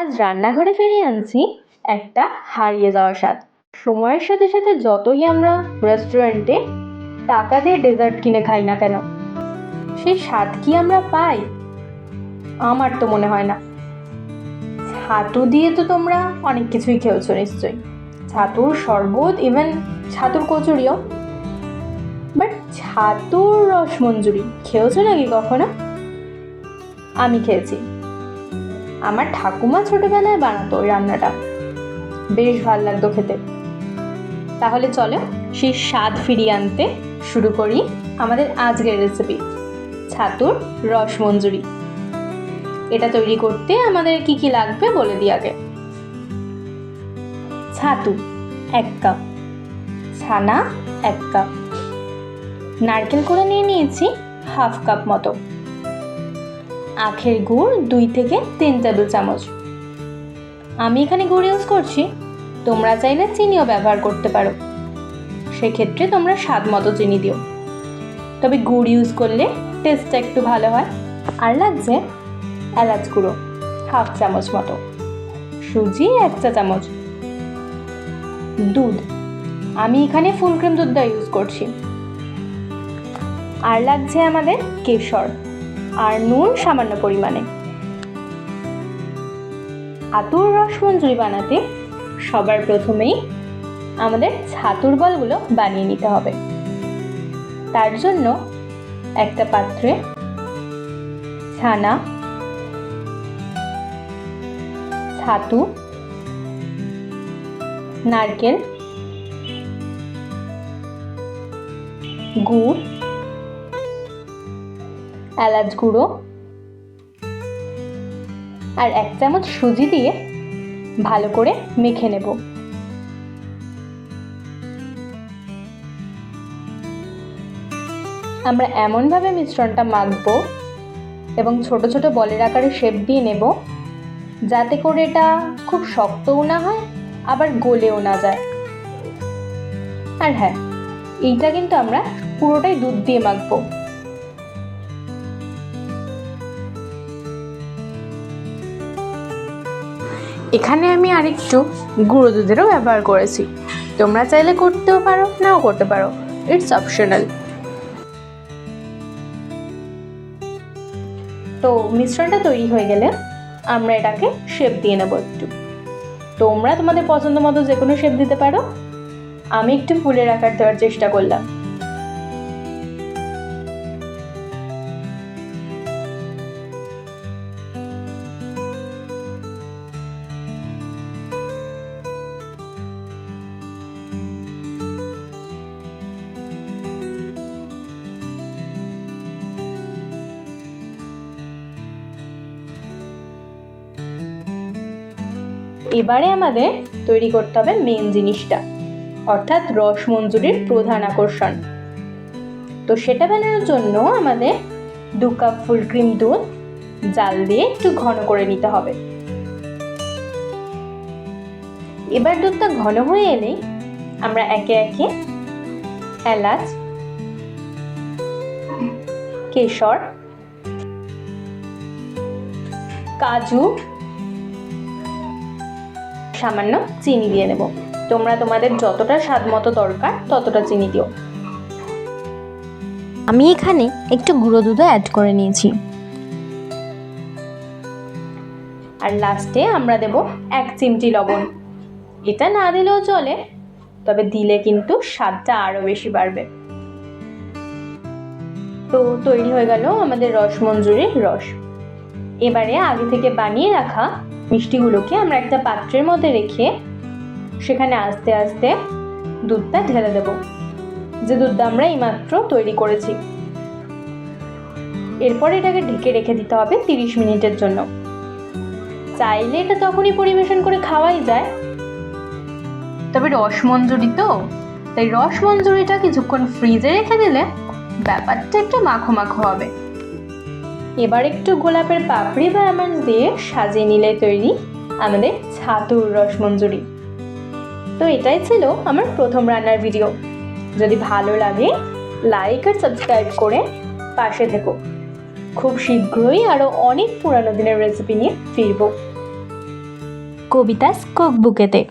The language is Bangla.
আজ রান্নাঘরে ফিরিয়ে আনছি একটা হারিয়ে যাওয়া স্বাদ। সময়ের সাথে সাথে যতই আমরা রেস্টুরেন্টে টাকা দিয়ে ডেজার্ট কিনে খাই না কেন, সেই স্বাদ কি আমরা পাই? আমার তো মনে হয় না। ছাতু দিয়ে তো তোমরা অনেক কিছুই খেয়েছো নিশ্চয়ই। ছাতুর শরবত ইভেন ছাতুর কচুরিও। বাট ছাতুর রসমঞ্জুরি খেয়েছো নাকি কখনো? আমি খেয়েছি। আমার ঠাকুমা ছোটবেলায় বানাতো ওই রান্নাটা। বেশ ভালো লাগতো খেতে। তাহলে চলো সেই স্বাদ ফিরিয়ে আনতে শুরু করি আমাদের আজকের রেসিপি ছাতুর রসমঞ্জুরি। এটা তৈরি করতে আমাদের কি কি লাগবে বলে দিই আগে। ছাতু এক কাপ। ছানা এক কাপ। নারকেল করে নিয়ে নিয়েছি হাফ কাপ মতো। আখের গুড় দুই থেকে তিন টেবিল চামচ। আমি এখানে গুড় ইউজ করছি। তোমরা চাইলে চিনিও ব্যবহার করতে পারো। সেক্ষেত্রে তোমরা স্বাদ মতো চিনি দিও। তবে গুড় ইউজ করলে টেস্টটা একটু ভালো হয়। আর লাগছে এলাচ গুঁড়ো, হাফ চামচ মতো। সুজি এক চা চামচ। দুধ, আমি এখানে ফুল ক্রিম দুধটা ইউজ করছি। আর লাগছে আমাদের কেশর। আর নুন সামান্য পরিমাণে। আতুর রসমঞ্জুরি বানাতে সবার প্রথমেই আমাদের ছাতুর বলগুলো বানিয়ে নিতে হবে। তার জন্য একটা পাত্রে ছানা, ছাতু, নারকেল, গুড় এলাচ গুঁড়ো আর এক চামচ সুজি দিয়ে ভালো করে মেখে নেব। আমরা এমনভাবে মিশ্রণটা মাখব এবং ছোট ছোট বলের আকারে শেপ দিয়ে নেব যাতে করে এটা খুব শক্তও না হয়, আবার গলেও না যায়। আর হ্যাঁ এইটা কিন্তু আমরা পুরোটাই দুধ দিয়ে মাখবো। এখানে আমি আরেকটু গুঁড়ো দুধেরও ব্যবহার করেছি। তোমরা চাইলে করতেও পারো, নাও করতে পারো। ইটস অপশনাল তো মিশ্রণটা তৈরি হয়ে গেলে আমরা এটাকে শেপ দিয়ে নেব একটু। তোমরা তোমাদের পছন্দ মতো যে কোনো শেপ দিতে পারো। আমি একটু ফুলের আকার দেওয়ার চেষ্টা করলাম। এবারে আমাদের তৈরি করতে হবে মেন জিনিসটা, অর্থাৎ রসমঞ্জুরির প্রধান আকর্ষণ। তো সেটা বানানোর জন্য আমাদের দু কাপ ফুল ক্রিম দুধ, জাল দিয়ে একটু ঘন করে নিতে হবে। এবার দুধটা ঘন হয়ে এলেই আমরা একে একে এলাচ, কেশর, কাজু সামান্য চিনি দিয়ে নেব। তোমরা তোমাদের যতটা স্বাদ মতো দরকার ততটা চিনি দিও। আমি এখানে একটু গুঁড়ো দুধও অ্যাড করে নিয়েছি। আর লাস্টে আমরা দেব এক চিমটি লবণ। এটা না দিলেও চলে তবে দিলে কিন্তু স্বাদটা আরও বেশি বাড়বে। তো তৈরি হয়ে গেল আমাদের রসমঞ্জুরির রস। এবারে আগে থেকে বানিয়ে রাখা মিষ্টিগুলোকে আমরা একটা পাত্রের মধ্যে রেখে সেখানে আস্তে আস্তে দুধটা ঢেলে দেব। যে দুধটা আমরা এইমাত্র তৈরি করেছি। এরপর এটাকে ঢেকে রেখে দিতে হবে তিরিশ মিনিটের জন্য। চাইলে এটা তখনই পরিবেশন করে খাওয়াই যায়। তবে রসমঞ্জুরি তো। তাই রসমঞ্জুরিটা কিছুক্ষণ ফ্রিজে রেখে দিলে ব্যাপারটা একটু মাখো মাখো হবে। এবার একটু গোলাপের পাপড়ি বা আমন্ড দিয়ে সাজিয়ে নিলে তৈরি আমাদের ছাতুর রসমঞ্জুরি তো এটাই ছিল আমার প্রথম রান্নার ভিডিও যদি ভালো লাগে লাইক আর সাবস্ক্রাইব করে পাশে থেকো। খুব শীঘ্রই আরও অনেক পুরানো দিনের রেসিপি নিয়ে ফিরবো। কবিতাস কুকবুকেতে